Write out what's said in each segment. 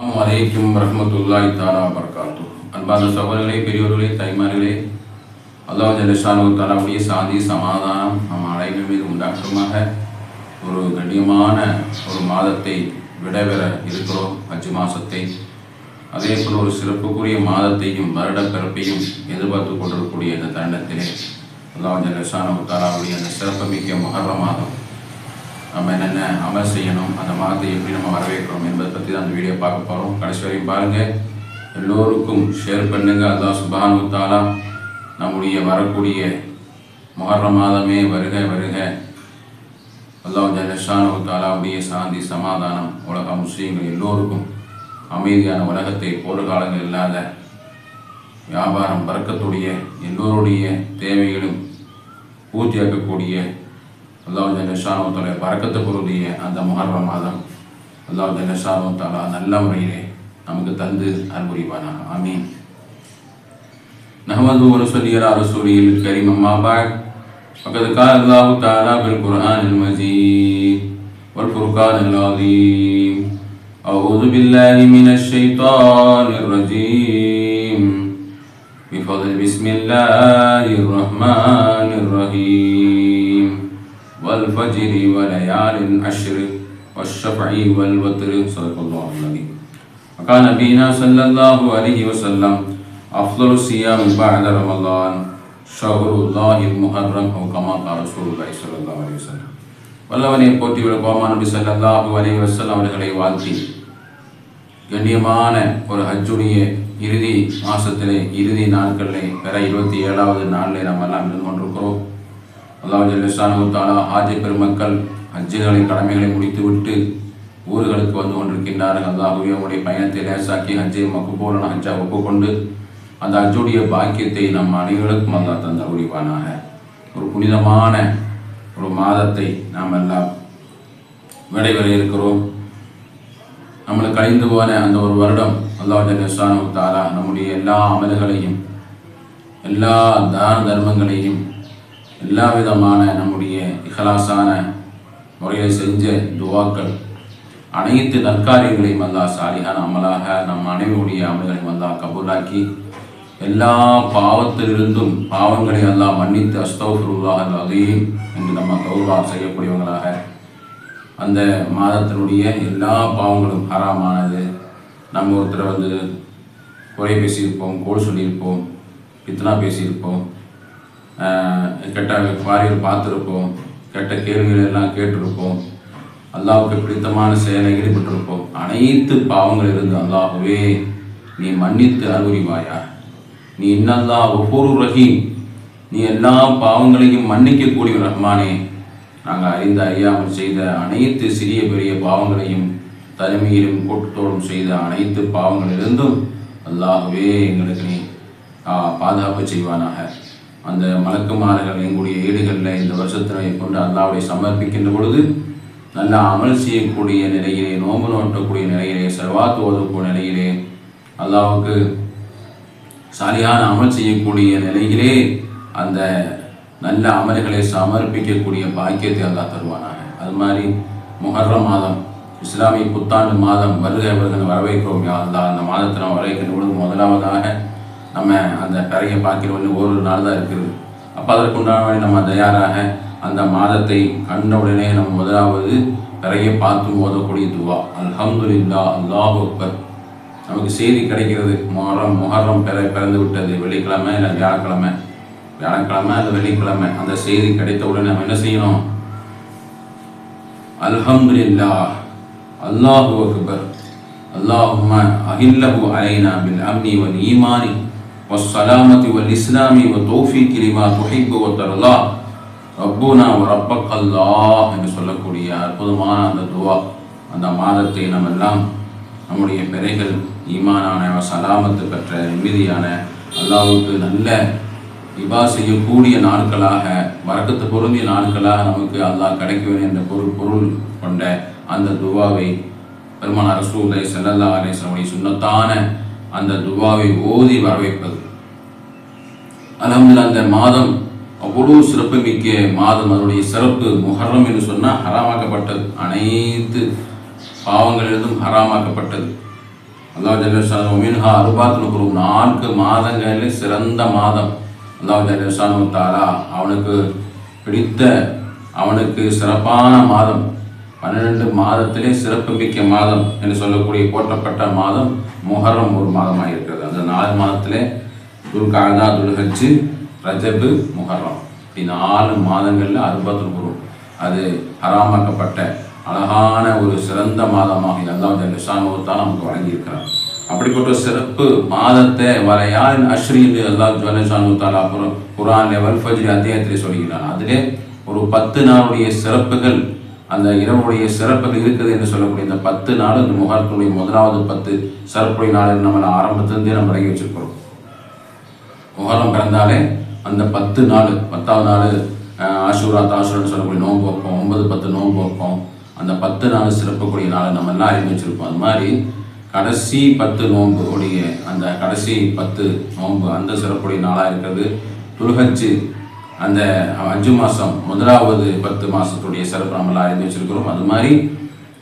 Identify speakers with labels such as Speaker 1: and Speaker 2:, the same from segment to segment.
Speaker 1: அஸ்ஸலாமு அலைக்கும் வரஹ்மத்துல்லாஹி தாலா வபரகாத்து அன்பான சகோதரர்களே பெரியோர்களே தாய்மார்களே அல்லா ஜல்லஷானு தாலாவுடைய சாந்தி சமாதானம் நம் அனைவர் மீது உண்டாக்கமாக ஒரு கண்ணியமான ஒரு மாதத்தை விடைபெற இருக்கிறோம். அஞ்சு மாதத்தை அதே போல் ஒரு சிறப்புக்குரிய மாதத்தையும் வருட பிறப்பையும் எதிர்பார்த்து கொண்டிருக்கக்கூடிய இந்த தருணத்திலே அல்லா ஜல்லஷானு தாலாவுடைய அந்த சிறப்புமிக்க மகர மாதம் நம்ம என்னென்ன அமல் செய்யணும் அந்த மாதத்தை எப்படி நம்ம வரவேற்கிறோம் என்பதை பற்றி தான் அந்த வீடியோ பார்க்க போகிறோம் கடைசி வரையும் பாருங்கள் எல்லோருக்கும் ஷேர் பண்ணுங்கள் அல்லாஹ் சுபானு தாலா நம்முடைய வரக்கூடிய மொஹர்ற மாதமே வருக வருக. அல்லாஹ் ஜலஷானு தாலாவுடைய சாந்தி சமாதானம் உலக முஸ்லீம்கள் எல்லோருக்கும் அமைதியான உலகத்தை போர்காலங்கள் இல்லாத வியாபாரம் பறக்கத்துடைய எல்லோருடைய தேவைகளும் பூர்த்தியாக்கக்கூடிய அல்லாஹ் ஜல்லஷானு தாலா பறக்கத்தை பொருந்திய அந்த முஹர்ர மாதம் அல்லாஹ் ஜல்லஷானு தாலா நல்ல முறையிலே நமக்கு தந்து அன்புரிவானாக ஆமீன் نحمده ونصلي على رسوله الكريم أما بعد فقد قال الله تعالى في القرآن المجيد والفرقان العظيم أعوذ بالله من الشيطان الرجيم بفضل بسم الله الرحمن والفجر وليال عشر والشفع والوتر صدق الله العظيم وقال نبينا صلى الله عليه وسلم أفضل الصيام بعد رمضان شهر الله المحرم أو كما قال رسول الله صلى الله عليه وسلم வல்லவனை போற்றி விளக்கோமா நபி ஸல்லல்லாஹு அலைஹி வஸல்லம் அவர்களை வாழ்த்தி கண்ணியமான ஒரு ஹஜ்ஜுடைய இறுதி மாசத்திலே இறுதி நாட்களிலே பெற இருபத்தி ஏழாவது நாளிலே நாம் எல்லாம் இருந்து கொண்டிருக்கிறோம் அல்லாஹ் ஜல்லஷானு தாலா ஹாஜி பெருமக்கள் ஹஜ்ஜுகளை கடமைகளை முடித்துவிட்டு ஊர்களுக்கு வந்து கொண்டிருக்கின்றார்கள். அல்லாஹுவே அவருடைய பயணத்தை லேசாக்கி ஹஜ்ஜை மக்குபோலன ஹஜ்ஜா ஒப்புக்கொண்டு அந்த ஹஜ்ஜுடைய பாக்கியத்தை நம் அனைவருக்கும் அல்லா தந்த உரிவானாக ஒரு புனிதமான ஒரு மாதத்தை நாம் எல்லாம் விடைபெற இருக்கிறோம். நம்மளுக்கு கழிந்து போன அந்த ஒரு வருடம் அல்லாஹ் தாலா நம்முடைய எல்லா அமல்களையும் எல்லா தான தர்மங்களையும் எல்லா விதமான நம்முடைய இஹலாசான முறையில் செஞ்ச துவாக்கள் அனைத்து நற்காரியங்களையும் அல்லாஹ் சாலிகான அமலாக நம் அனைவருடைய அமல்களையும் அல்லாஹ் கபூலாக்கி எல்லா பாவத்திலிருந்தும் பாவங்களை எல்லாம் மன்னித்து அஸ்தௌஃபுல்லாஹ் அதையும் என்று நம்ம கௌரவா செய்யக்கூடியவங்களாக அந்த மாதத்தினுடைய எல்லா பாவங்களும் ஹராமானது. நம்ம ஒருத்தரை வந்து குறை பேசியிருப்போம் கோல் சொல்லியிருப்போம் பித்தனா பேசியிருப்போம். கெட்ட வாரியல் பார்த்துருப்போம். கெட்ட கேள்விகள் எல்லாம் கேட்டிருப்போம். அல்லாவுக்கு பிடித்தமான செயலை ஈடுபட்டிருப்போம். அனைத்து பாவங்கள் இருந்து அல்லாஹுவே நீ மன்னித்து அறிவுரிவாயா நீ இன்னல்லா ஒவ்வொரு ரஹீம். நீ எல்லா பாவங்களையும் மன்னிக்கக்கூடிய ரஹ்மானே. நாங்கள் அறிந்த அறியாமல் செய்த அனைத்து சிறிய பெரிய பாவங்களையும் தனிமையிலும் கூட்டத்தோடும் செய்த அனைத்து பாவங்களிலிருந்தும் அல்லாஹுவே எங்களுக்கு நீ பாதுகாப்பு செய்வானாக. அந்த மலக்குமார்கள் எங்களுடைய ஏடுகளில் இந்த வருஷத்தினை கொண்டு அல்லாஹ்வை சமர்ப்பிக்கின்ற பொழுது நல்ல அமல் செய்யக்கூடிய நிலையிலே நோம்பு நோட்டக்கூடிய நிலையிலே செல்வாத்து ஓதக்கூடிய நிலையிலே அல்லாவுக்கு சரியான அமல் செய்யக்கூடிய நிலையிலே அந்த நல்ல அமல்களை சமர்ப்பிக்கக்கூடிய பாக்கியத்தை அல்லா தருவானாக. அது மாதிரி முகர்ற மாதம் இஸ்லாமிய புத்தாண்டு மாதம் வருகை வருகிற வரவேற்கிறோம் அல்லா அந்த மாதத்தை நம்ம வரவேற்கின்ற பொழுது முதலாவதாக நம்ம அந்த கரையை பார்க்கிற ஒன்று ஒரு நாள் தான் இருக்குது. அப்போ அதற்கு உண்டான நம்ம தயாராக அந்த மாதத்தை கண்ட உடனே நம்ம முதலாவது பிறகை பார்த்து ஓதக்கூடிய துவா. அல்ஹம்துல்லா அல்லாஹ் அக்பர். நமக்கு செய்தி கிடைக்கிறது. மொஹரம் மொஹரம் பிற பிறந்து விட்டது. வெள்ளிக்கிழமை இல்லை வியாழக்கிழமை. வியாழக்கிழமை அது வெள்ளிக்கிழமை. அந்த செய்தி கிடைத்த உடனே நம்ம என்ன செய்யணும்? அல்ஹம்துல்லா அல்லாஹு அக்பர். அல்லாஹ் அஹில்லஹு அலைனா பில் அம்னி வல் ஈமானி. والسلامة والإسلام والتوفيق لما تحب وترضى ரப்புனா ரப்பக் அல்லாஹ் என்று சொல்லக்கூடிய அற்புதமான அந்த துவா அந்த மாதத்தை நம்ம எல்லாம் நம்முடைய பிறைகள் ஈமானான சலாமத்து பெற்ற நிம்மதியான அல்லாஹ்வுக்கு நல்ல இபா செய்யக்கூடிய நாட்களாக வரக்கத்து பொருந்திய நாட்களாக நமக்கு அல்லாஹ் கிடைக்க வேண்டும் என்ற பொருள் பொருள் கொண்ட அந்த துவாவை பெருமான ரசூலை செல்லல்லா அலேசனுடைய சுண்ணத்தான அந்த துவாவை ஓதி வரவேற்பது அலமதுல அந்த மாதம் அவ்வளோ சிறப்புமிக்க மாதம். அதனுடைய சிறப்பு முஹர்ரம் என்று சொன்னால் ஹராமாக்கப்பட்டது. அனைத்து பாவங்களிலிருந்தும் ஹராமாக்கப்பட்டது. அல்லாஹ் ஜல்லஷான் ஒமின்ஹா அருபாத்துல குரு நான்கு மாதங்களில் சிறந்த மாதம். அல்லாஹ் ஜல்லஷானு தாரா அவனுக்கு பிடித்த அவனுக்கு சிறப்பான மாதம். பன்னிரெண்டு மாதத்திலே சிறப்பு மிக்க மாதம் என்று சொல்லக்கூடிய போற்றப்பட்ட மாதம் முஹர்ரம் ஒரு மாதமாக இருக்கிறது. அந்த நாலு மாதத்திலே துர்காதா துல்ஹஜ்ஜு ரஜபு முஹர்ரம். இப்படி நாலு மாதங்களில் அருபத்துல் குரு. அது ஹராமாக்கப்பட்ட அழகான ஒரு சிறந்த மாதமாக அல்லாஹ் ஜல்லிஷானுவத்தான் நமக்கு வழங்கியிருக்கிறார். அப்படிப்பட்ட சிறப்பு மாதத்தை வரையான் அஸ்ரீ என்று அல்லாஹ் ஜல்லிஷானுவத்தால் அப்புறம் குரான் லெவல் ஃபஜ்ரி அத்தியாயத்திலே சொல்கிறான் அதிலே ஒரு பத்து நாளுடைய சிறப்புகள் அந்த இரவுடைய சிறப்புகள் இருக்குது என்று சொல்லக்கூடிய இந்த பத்து நாள் இந்த முகத்துடைய முதலாவது பத்து சிறப்புடைய நாள் நம்ம ஆரம்பத்திலிருந்தே நம்ம இறங்கி வச்சிருக்கிறோம். முகரம் பிறந்தாலே அந்த பத்து நாள் பத்தாவது நாள் ஆசூரா தாஷூரான்னு சொல்லக்கூடிய நோன்பு வைப்போம் ஒன்பது பத்து நோன்பு வைப்போம். அந்த பத்து நாள் சிறப்புக்கூடிய நாளை நம்ம எல்லாம் அறிந்து வச்சிருப்போம். அது மாதிரி கடைசி பத்து நோன்பு உடைய அந்த கடைசி பத்து நோன்பு அந்த சிறப்புடைய நாளாக இருக்கிறது. துல்ஹஜ்ஜு அந்த அஞ்சு மாதம் முதலாவது பத்து மாதத்துடைய சிறப்பு நம்ம அறிந்து வச்சிருக்கிறோம். அது மாதிரி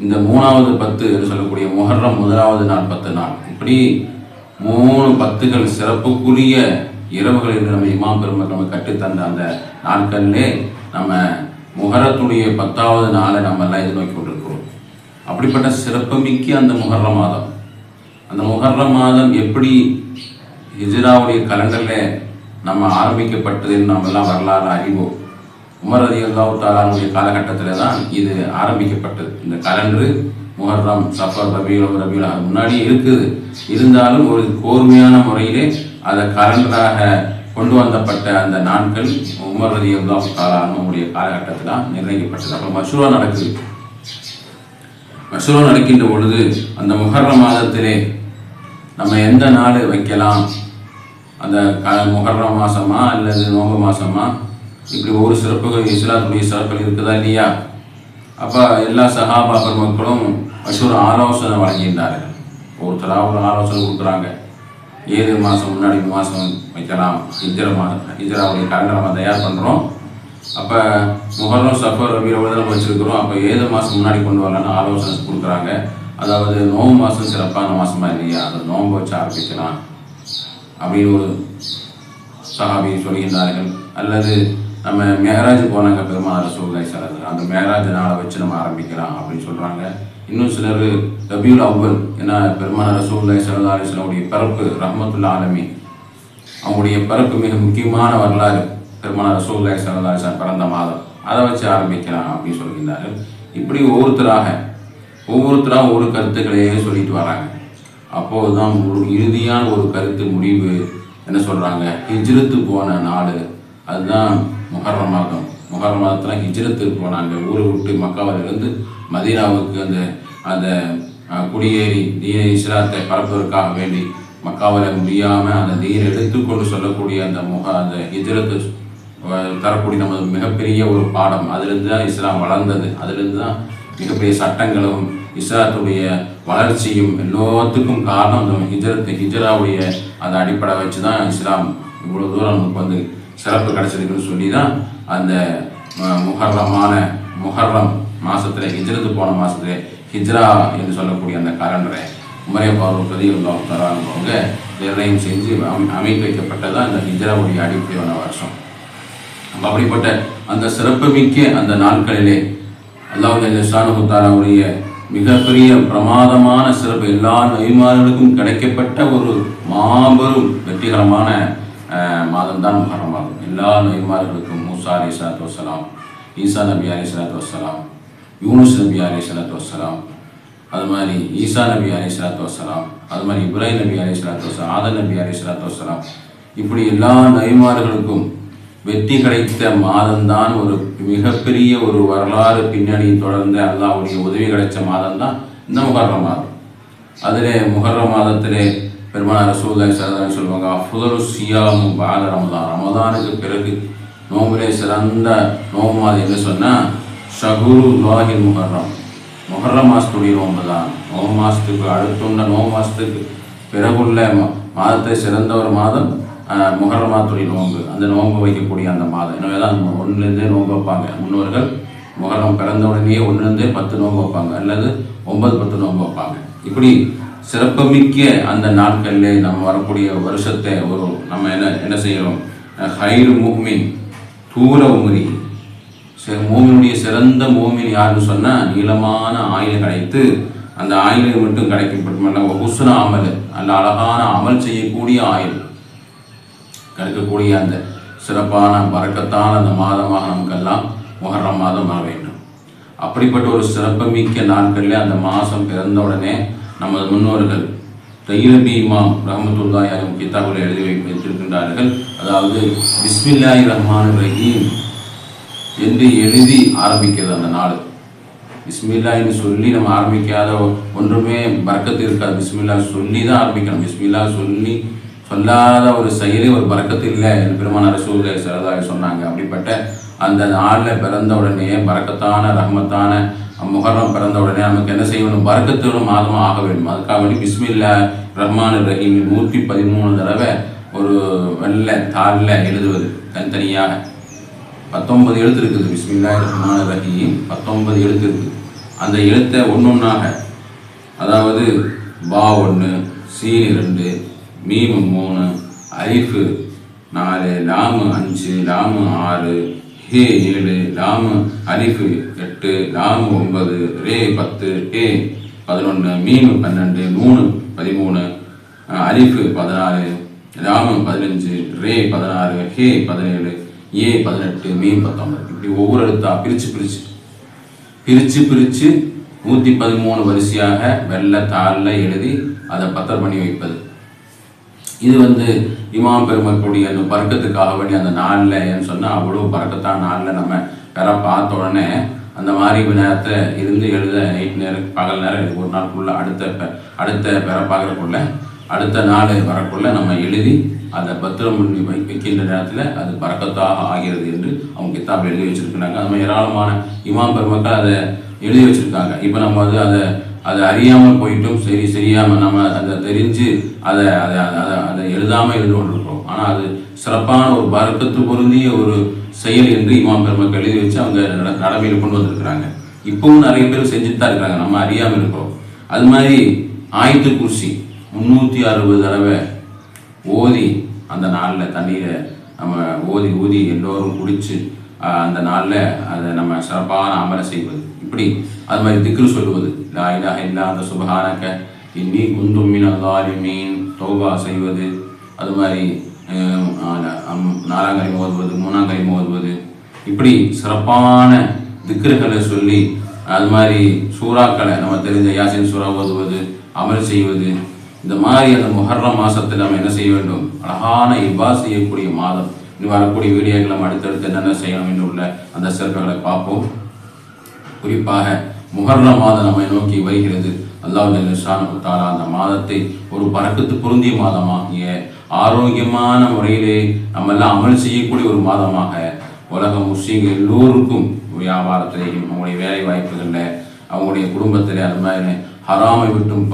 Speaker 1: இந்த மூணாவது பத்து என்று சொல்லக்கூடிய முஹர்ரம் முதலாவது நாள் பத்து நாள். இப்படி மூணு பத்துகள் சிறப்புக்குரிய இரவுகள் என்று நம்ம இமாம் பெருமக்கள் நம்ம கற்றுத்தந்த அந்த நாட்கள்லே நம்ம முகரத்துடைய பத்தாவது நாளை நம்ம எல்லாம் எதிர்நோக்கி கொண்டிருக்கிறோம். அப்படிப்பட்ட சிறப்புமிக்க அந்த முகர்ற மாதம். அந்த முகர்ற மாதம் எப்படி ஹிஜ்ராவுடைய கலண்டரில் நம்ம ஆரம்பிக்கப்பட்டதுன்னு நம்ம எல்லாம் வரலாறு அறிவோம். உமர் அதி அல்லாஹ் தாலானுடைய காலகட்டத்தில் தான் இது ஆரம்பிக்கப்பட்டது. இந்த கலண்டரு முஹர்ரம் சஃபர் ரபியுல் ரபியுல் அது இருக்குது. இருந்தாலும் ஒரு கோர்மையான முறையிலே அதை கலண்டராக கொண்டு வந்தப்பட்ட அந்த நாட்கள் உமர் ரதி அல்லாஹ் தாலானுடைய காலகட்டத்தில் தான் நிர்ணயிக்கப்பட்டது. அப்புறம் மசூரா நடக்குது. மசூரா நடக்கின்ற பொழுது அந்த முஹர்ரம் மாதத்திலே நம்ம எந்த நாள் வைக்கலாம்? அந்த க முஹர்ரம் மாதமா அல்லது நோம்பு மாதமா இப்படி ஒரு சிறப்புகள் இஸ்லாத்துடைய சிறப்புகள் இருக்குதா இல்லையா? அப்போ எல்லா சகாபா பெருமக்களும் மஷூர் ஆலோசனை வழங்கியிருந்தார்கள். ஒருத்தராக ஒரு ஆலோசனை கொடுக்குறாங்க. ஏழு மாதம் முன்னாடி மாதம் வைக்கலாம். இந்திர மாதம் இந்திராவுடைய கலண்டரை நம்ம தயார் பண்ணுறோம் அப்போ முகரம் சஃபர் ரபியோட நம்ம வச்சுருக்கிறோம். அப்போ ஏழு மாதம் முன்னாடி கொண்டு வரலான்னு ஆலோசனை கொடுக்குறாங்க. அதாவது நோம்பு மாதம் சிறப்பான மாதமா இல்லையா? அந்த நோம்பு வச்சு ஆரம்பிக்கலாம். அப்படின்னு ஒரு சஹாபி சொல்கின்றார்கள். அல்லது நம்ம மேராஜ் போனாங்க பெருமாள் சூழ்நிலை சார் அந்த மேராஜ் நாளை வச்சு நம்ம ஆரம்பிக்கலாம் அப்படின்னு சொல்கிறாங்க இன்னும் சிலர் ரபியுல் அவ்வல் ஏன்னா பெருமான ரசூல்லாய் சல்லா அலிஸ்லாமுடைய பிறப்பு ரஹமத்துல்லா ஆலமி அவங்களுடைய பிறப்பு மிக முக்கியமான வரலாறு பெருமான ரசூல்லாய் சல்லா அலிஸ்லாம் பிறந்த மாதம். அதை வச்சு ஆரம்பிக்கலாம் அப்படின்னு சொல்கின்றார்கள். இப்படி ஒவ்வொருத்தராக ஒவ்வொருத்தராக ஒவ்வொரு கருத்துக்களையே சொல்லிட்டு வராங்க. அப்போது தான் ஒரு இறுதியான ஒரு கருத்து முடிவு என்ன சொல்கிறாங்க ஹிஜ்ரத்து போன நாடு. அதுதான் முஹர்ரம் மாதம் முஹர்ரம் மாதத்தில் ஹிஜ்ரத்து போனாங்க. ஊரை விட்டு மக்காவிலிருந்து மதீனாவுக்கு அந்த அந்த குடியேறி தீன இஸ்லாத்தை பரப்புவதற்காக வேண்டி மக்காவில் முடியாமல் அந்த தீனை எடுத்துக்கொண்டு சொல்லக்கூடிய அந்த முக அந்த ஹிஜ்ரத்து தரக்கூடிய நமது மிகப்பெரிய ஒரு பாடம். அதிலிருந்து தான் இஸ்லாம் வளர்ந்தது. அதிலிருந்து தான் மிகப்பெரிய சட்டங்களும் இஸ்லாத்துடைய வளர்ச்சியும் எல்லாத்துக்கும் காரணம் அந்த ஹிஜரத்து ஹிஜராவுடைய அந்த அடிப்படை வச்சு தான் இஸ்லாம் இவ்வளோ தூரம் நமக்கு வந்து சிறப்பு கிடைச்சிருக்குன்னு சொல்லி தான் அந்த அஹ், முஹர்ரமான முஹர்ரம் மாசத்துல ஹிஜ்ரத்து போன மாதத்துல ஹிஜ்ரா என்று சொல்லக்கூடிய அந்த கலண்டரை உமரே பாரு பிரதி அவங்க நிர்ணயம் செஞ்சு அமை அமைத்து வைக்கப்பட்டதான் அந்த ஹிஜ்ராவுடைய அடிப்படையான வருஷம். அப்படிப்பட்ட அந்த சிறப்புமிக்க அந்த நாட்களிலே அல்லாஹ் ஷானுத்தாலாவுடைய மிகப்பெரிய பிரமாதமான சிறப்பு எல்லா நெய்மார்களுக்கும் கிடைக்கப்பட்ட ஒரு மாபெரும் வெற்றிகரமான மாதம் தான் எல்லா நெய்மார்களுக்கும் மூசா அலி சலாத்து வசலாம் ஈசா நபி அலி சலாத்து வசலாம் யூனுஸ் நபி அலி சலாத்து வசலாம் அது மாதிரி ஈசா நபி அலி சலாத்து வசலாம் அது மாதிரி இப்ராஹிம் நபி அலி சலாத்து வசலாம் ஆதன் நபி அலி சலாத்து வசலாம் இப்படி எல்லா நபிமார்களுக்கும் வெற்றி கிடைத்த மாதம்தான் ஒரு மிகப்பெரிய ஒரு வரலாறு பின்னணி தொடர்ந்த அல்லாவுடைய உதவி கிடைச்ச மாதம்தான் இந்த முகர்ரம் மாதம். அதிலே முகர்ரம் மாதத்திலே பெருமான ரசூல்லாய் சரதான்னு சொல்லுவாங்க அஃபுதலு சியாமு பால ரமதான். ரமதானுக்கு பிறகு நோம்பிலே சிறந்த நோம்பு மாதம் என்ன சொன்னால் ஷகுரு லாஹில் முகர்ரம். முகர்ரம் மாதத்துடைய நோம்பு தான் நோம்பு மாதத்துக்கு அடுத்துள்ள நோம்பு மாதத்துக்கு பிறகுள்ள மாதத்தை சிறந்த ஒரு மாதம் ஆஹ், நோன்பு. அந்த நோன்பு வைக்கக்கூடிய அந்த மாதம். எனவே தான் ஒன்றுலேருந்தே நோன்பு வைப்பாங்க. முன்னோர்கள் முகரம் பிறந்த உடனேயே ஒன்றுலேருந்தே பத்து நோன்பு வைப்பாங்க. அல்லது ஒன்பது பத்து நோன்பு வைப்பாங்க. இப்படி சிறப்புமிக்க அந்த நாட்களில் நம்ம வரக்கூடிய வருஷத்தை ஒரு நம்ம என்ன என்ன செய்கிறோம் ஹைரு மூமின் தூர உமரி மூமினுடைய சிறந்த மூமின் யாருன்னு சொன்னால் நீளமான ஆயுள் கிடைத்து அந்த ஆயுளை மட்டும் கிடைக்கப்பட்டமல்ல ஹுஸ்ன அமல். அந்த அழகான அமல் செய்யக்கூடிய ஆயுள் இருக்கக்கூடிய அந்த சிறப்பான வரக்கத்தான அந்த மாதமாக நமக்கெல்லாம் முகரம் மாதம் வர வேண்டும். அப்படிப்பட்ட ஒரு சிறப்புமிக்க நாட்களில் அந்த மாதம் பிறந்த உடனே நமது முன்னோர்கள் தைரபி இமாம் ரஹமத்துல்லாய் அலும் கிதாபில் எழுதி வை வைத்திருக்கின்றார்கள். அதாவது பிஸ்மில்லாய் ரஹ்மான் ரஹீம் என்று எழுதி ஆரம்பிக்கிறது அந்த நாள் பிஸ்மில்லான்னு சொல்லி நம்ம ஆரம்பிக்காத ஒன்றுமே பறக்கத்து இருக்காது. பிஸ்மில்லா சொல்லி தான் ஆரம்பிக்கணும். பிஸ்மில்லா சொல்லி சொல்லாத ஒரு செயலே ஒரு பறக்கத்து இல்லை. என்று பெருமான ரசூலை சிறதாக சொன்னாங்க. அப்படிப்பட்ட அந்த நாளில் பிறந்த உடனே பறக்கத்தான ரஹமத்தான முகரம் பிறந்த உடனே நமக்கு என்ன செய்யணும்? பறக்கத்தோடு மாதமாக ஆக வேண்டும். அதுக்காக வேண்டி பிஸ்மில்லா ரஹ்மான் ரஹீம் நூற்றி பதிமூணு தடவை ஒரு வெள்ளை தாளில் எழுதுவது தனித்தனியாக. பத்தொன்பது எழுத்து இருக்குது. பிஸ்மில்லா ரஹ்மான் ரஹீம் பத்தொன்பது எழுத்து இருக்குது. அந்த எழுத்தை ஒன்று ஒன்றாக அதாவது பா ஒன்று சீன் ரெண்டு மீம் மூணு ஐஃபு நாலு லாமு அஞ்சு லாமு ஆறு ஹே ஏழு லாமு அலிஃபு எட்டு லாமு ஒன்பது ரே பத்து ஹே பதினொன்று மீன் பன்னெண்டு மூணு பதிமூணு அலிஃபு பதினாறு லாமு பதினஞ்சு ரே பதினாறு ஹே பதினேழு ஏ பதினெட்டு மீன் பத்தொன்பது. இப்படி ஒவ்வொரு எழுத்தா பிரித்து பிரித்து பிரித்து பிரித்து நூற்றி பதிமூணு வரிசையாக வெள்ளை தாளில் எழுதி அதை பத்திரம் பண்ணி வைப்பது. இது வந்து இமாம் பெருமக்கூடிய அந்த பறக்கத்துக்காக வேண்டிய அந்த நாளில் ஏன்னு சொன்னால் அவ்வளோ பறக்கத்தான் நாளில் நம்ம பெற பார்த்த உடனே அந்த மாதிரி நேரத்தை இருந்து எழுத நைட் நேரம் பகல் நேரம் ஒரு நாள் அடுத்த அடுத்த பெற பார்க்குறக்குள்ள அடுத்த நாள் வரக்குள்ள நம்ம எழுதி அதை பத்திரம் பண்ணி வை வைக்கின்ற நேரத்தில் அது பறக்கத்தாக ஆகிறது என்று அவங்க கித்தாப் எழுதி வச்சுருக்கிறாங்க. அது மாதிரி ஏராளமான இமாம் பெருமக்கள் அதை எழுதி வச்சுருக்காங்க. இப்போ நம்ம வந்து அதை அதை அறியாமல் போயிட்டும். சரி சரியாமல் நம்ம அதை தெரிஞ்சு அதை அதை அதை அதை எழுதாமல் எழுந்து கொண்டிருக்கிறோம். ஆனால் அது சிறப்பான ஒரு பறக்கத்து பொருந்திய ஒரு செயல் என்று இமாம் பெருமக்கள் எழுதி வச்சு அவங்க நடைமையில் கொண்டு வந்திருக்கிறாங்க. இப்பவும் நிறைய பேர் செஞ்சுட்டு தான் இருக்கிறாங்க நம்ம அறியாமல் இருக்கிறோம் அது மாதிரி ஆயுத்து குர்சி முந்நூற்றி அறுபது தடவை ஓதி அந்த நாளில் தண்ணீரை நம்ம ஓதி ஊதி எல்லோரும் குடித்து அந்த நாளில் அதை நம்ம சிறப்பான அமலை செய்வது. இப்படி அது மாதிரி திக்ரு சொல்லுவது. லா இல்லாத இல்லா அந்த சுபஹானக்க இன்னி குந்துமின் அல்லாலிமீன் தௌபா செய்வது. அது மாதிரி நாலாம் கலை ஓதுவது மூணாம் கலை இப்படி சிறப்பான திக்ருகளை சொல்லி அது மாதிரி சூறாக்களை நம்ம தெரிஞ்ச யாசின் சூறா ஓதுவது அமல் செய்வது. இந்த மாதிரி அந்த முஹர்ரம் மாதத்தில் நம்ம என்ன செய்ய வேண்டும்? அழகான இபா செய்யக்கூடிய மாதம். இனி வரக்கூடிய வீடியோக்களை நம்ம அடுத்தடுத்து என்னென்ன செய்யணும் என்று உள்ள அந்த சிறப்புகளை பார்ப்போம். குறிப்பாக முகர்ண மாதம் நம்மை நோக்கி வருகிறது. அல்லாஹ் தாலா அந்த மாதத்தை ஒரு பறக்கத்து பொருந்திய மாதமாகிய ஆரோக்கியமான முறையிலே நம்ம எல்லாம் அமல் செய்யக்கூடிய ஒரு மாதமாக உலக முஸ்லீம்கள் எல்லோருக்கும் வியாபாரத்திலேயும் அவங்களுடைய வேலை வாய்ப்புகளில் அவங்களுடைய குடும்பத்தில் அது மாதிரி ஹராமை விட்டும்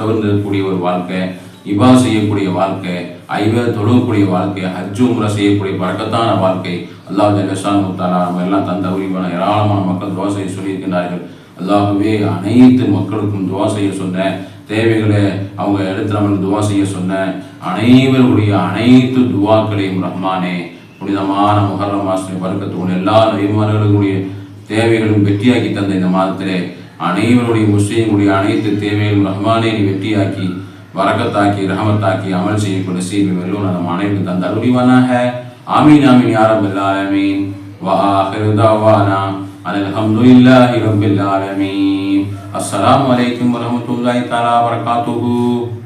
Speaker 1: தவிர்த்து இருக்கக்கூடிய ஒரு வாழ்க்கை இபா செய்யக்கூடிய வாழ்க்கை ஐவர் தொழுகக்கூடிய வாழ்க்கை ஹஜ்ஜு முறை செய்யக்கூடிய பழக்கத்தான வாழ்க்கை. அல்லாஹ் ஜலஷான் முத்தாலா நம்ம எல்லாம் தந்த உரிவான ஏராளமான மக்கள் துவாசையை சொல்லியிருக்கிறார்கள் அல்லாஹுவே அனைத்து மக்களுக்கும் துவா செய்ய சொன்ன தேவைகளை அவங்க எடுத்து நம்மளுக்கு துவா செய்ய சொன்ன அனைவருடைய அனைத்து துவாக்களையும் ரஹ்மானே புனிதமான முகர மாசனை பறக்கத்தோடு எல்லா நபிமார்களுடைய தேவைகளும் வெற்றியாக்கி தந்த இந்த மாதத்திலே அனைவருடைய முஸ்லீம்களுடைய அனைத்து தேவைகளும் ரஹ்மானே நீ வெற்றியாக்கி برکت آکی رحمت آکی عمل سے ایک نصیب میں ملونا نمانے میں تندر روڑی وانا ہے آمین آمین یا رب العالمین وآخر دعوانا ان الحمدللہ رب العالمین السلام علیکم ورحمت اللہ تعالی وبرکاتہ